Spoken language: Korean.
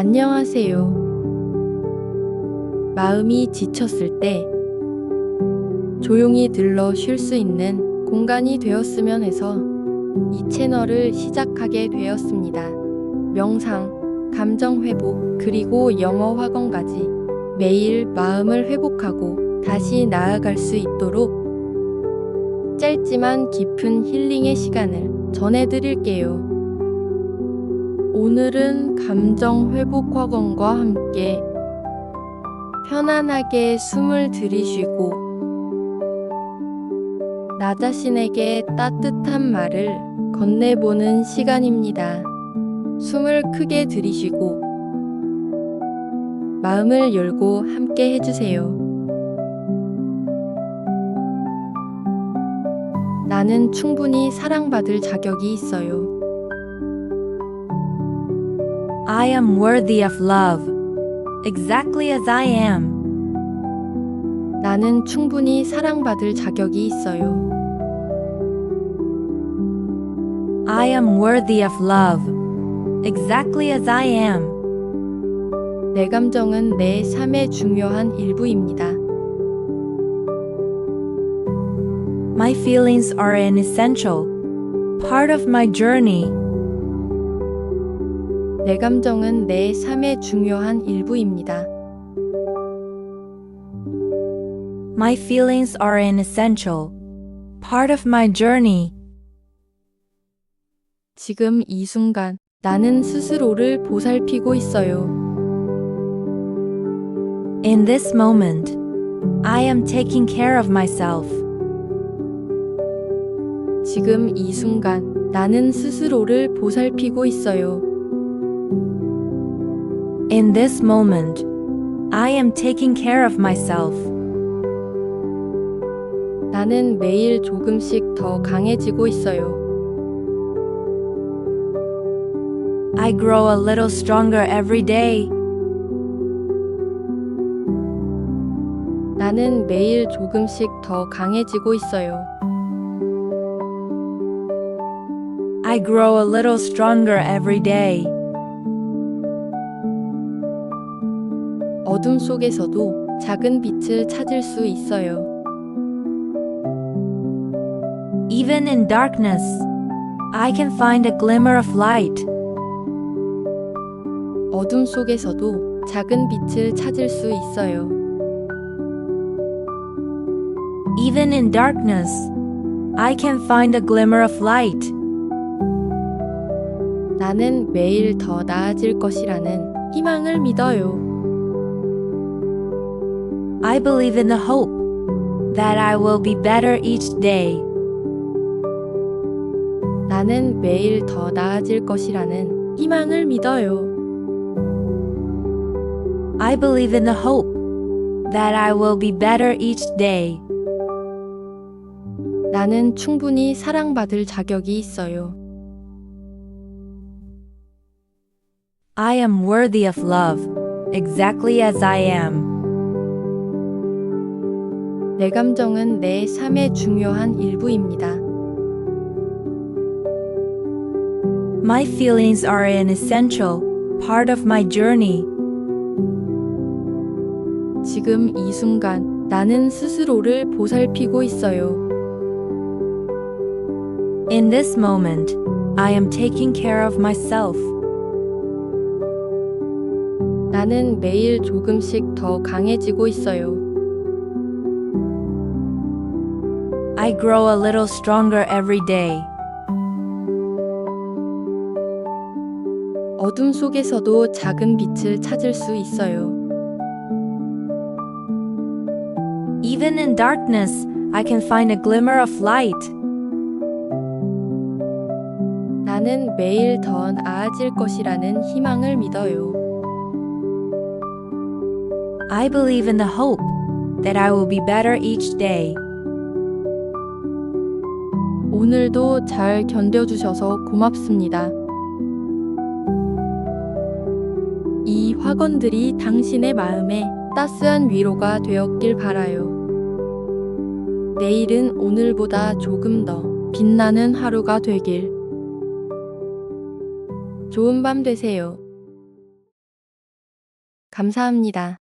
안녕하세요. 마음이 지쳤을 때 조용히 들러 쉴 수 있는 공간이 되었으면 해서 이 채널을 시작하게 되었습니다. 명상, 감정 회복, 그리고 영어 학원까지 매일 마음을 회복하고 다시 나아갈 수 있도록 짧지만 깊은 힐링의 시간을 전해드릴게요. 오늘은 감정 회복 학원과 함께 편안하게 숨을 들이쉬고 나 자신에게 따뜻한 말을 건네보는 시간입니다. 숨을 크게 들이쉬고 마음을 열고 함께 해주세요. 나는 충분히 사랑받을 자격이 있어요. I am worthy of love, exactly as I am. 나는 충분히 사랑받을 자격이 있어요. I am worthy of love, exactly as I am. 내 감정은 내 삶의 중요한 일부입니다. My feelings are an essential part of my journey. 내 감정은 내 삶의 중요한 일부입니다. My feelings are an essential part of my journey. 지금 이 순간 나는 스스로를 보살피고 있어요. In this moment, I am taking care of myself. 지금 이 순간 나는 스스로를 보살피고 있어요. In this moment, I am taking care of myself. 나는 매일 조금씩 더 강해지고 있어요. I grow a little stronger every day. 나는 매일 조금씩 더 강해지고 있어요. I grow a little stronger every day. 어둠 속에서도 작은 빛을 찾을 수 있어요. Even in darkness, I can find a glimmer of light. 어둠 속에서도 작은 빛을 찾을 수 있어요. Even in darkness, I can find a glimmer of light. 나는 매일 더 나아질 것이라는 희망을 믿어요. I believe in the hope that I will be better each day. 나는 매일 더 나아질 것이라는 희망을 믿어요. I believe in the hope that I will be better each day. 나는 충분히 사랑받을 자격이 있어요. I am worthy of love, exactly as I am. 내 감정은 내 삶의 중요한 일부입니다. My feelings are an essential part of my journey. 지금 이 순간 나는 스스로를 보살피고 있어요. In this moment, I am taking care of myself. 나는 매일 조금씩 더 강해지고 있어요. I grow a little stronger every day. 어둠 속에서도 작은 빛을 찾을 수 있어요. Even in darkness, I can find a glimmer of light. 나는 매일 더 나아질 것이라는 희망을 믿어요. I believe in the hope that I will be better each day. 오늘도 잘 견뎌주셔서 고맙습니다. 이 학원들이 당신의 마음에 따스한 위로가 되었길 바라요. 내일은 오늘보다 조금 더 빛나는 하루가 되길. 좋은 밤 되세요. 감사합니다.